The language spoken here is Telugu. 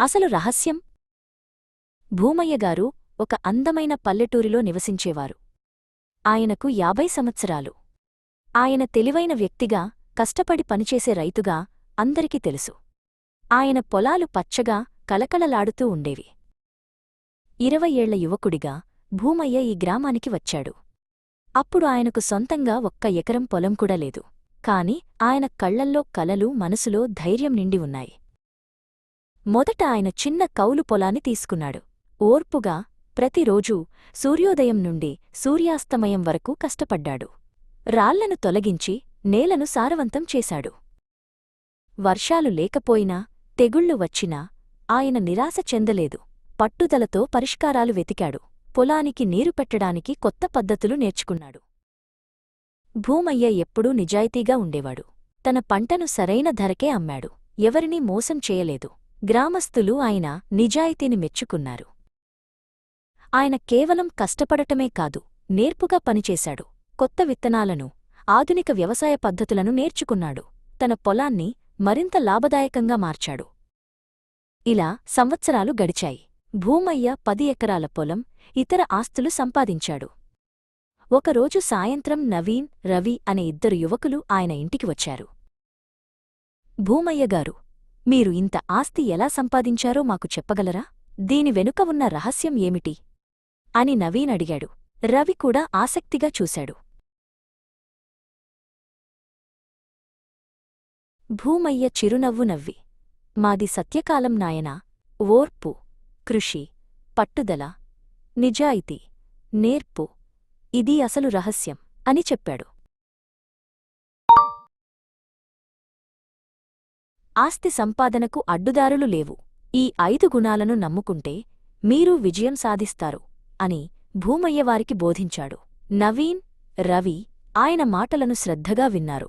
అసలు రహస్యం? భూమయ్యగారు ఒక అందమైన పల్లెటూరిలో నివసించేవారు. ఆయనకు యాభై సంవత్సరాలు. ఆయన తెలివైన వ్యక్తిగా కష్టపడి పనిచేసే రైతుగా అందరికీ తెలుసు. ఆయన పొలాలు పచ్చగా కలకలలాడుతూ ఉండేవి. ఇరవై ఏళ్ళ యువకుడిగా భూమయ్య ఈ గ్రామానికి వచ్చాడు. అప్పుడు ఆయనకు సొంతంగా ఒక్క ఎకరం పొలం కూడా లేదు. కాని ఆయన కళ్ళల్లో కలలు మనసులో ధైర్యం నిండి ఉన్నాయి. మొదట ఆయన చిన్న కౌలు పొలాన్ని తీసుకున్నాడు. ఓర్పుగా ప్రతిరోజూ సూర్యోదయం నుండి సూర్యాస్తమయం వరకు కష్టపడ్డాడు. రాళ్ళను తొలగించి నేలను సారవంతం చేశాడు. వర్షాలు లేకపోయినా తెగుళ్ళు వచ్చినా ఆయన నిరాశ చెందలేదు. పట్టుదలతో పరిష్కారాలు వెతికాడు. పొలానికి నీరు పెట్టడానికి కొత్త పద్ధతులు నేర్చుకున్నాడు. భూమయ్య ఎప్పుడూ నిజాయితీగా ఉండేవాడు. తన పంటను సరైన ధరకే అమ్మాడు. ఎవరినీ మోసం చేయలేదు. గ్రామస్థులు ఆయన నిజాయితీని మెచ్చుకున్నారు. ఆయన కేవలం కష్టపడటమే కాదు నేర్పుగా పనిచేశాడు. కొత్త విత్తనాలను ఆధునిక వ్యవసాయ పద్ధతులను నేర్చుకున్నాడు. తన పొలాన్ని మరింత లాభదాయకంగా మార్చాడు. ఇలా సంవత్సరాలు గడిచాయి. భూమయ్య పది ఎకరాల పొలం ఇతర ఆస్తులు సంపాదించాడు. ఒకరోజు సాయంత్రం నవీన్ రవి అనే ఇద్దరు యువకులు ఆయన ఇంటికి వచ్చారు. భూమయ్యగారు మీరు ఇంత ఆస్తి ఎలా సంపాదించారో మాకు చెప్పగలరా? దీని వెనుక ఉన్న రహస్యం ఏమిటి? అని నవీన్ అడిగాడు. రవి కూడా ఆసక్తిగా చూశాడు. భూమయ్య చిరునవ్వు నవ్వి. మాది సత్యకాలం నాయనా. ఓర్పు. కృషి. పట్టుదల. నిజాయితీ. నేర్పు. ఇది అసలు రహస్యం అని చెప్పాడు. ఆస్తి సంపాదనకు అడ్డుదారులు లేవు. ఈ ఐదు గుణాలను నమ్ముకుంటే మీరు విజయం సాధిస్తారు అని భూమయ్యవారికి బోధించాడు. నవీన్ రవి ఆయన మాటలను శ్రద్ధగా విన్నారు.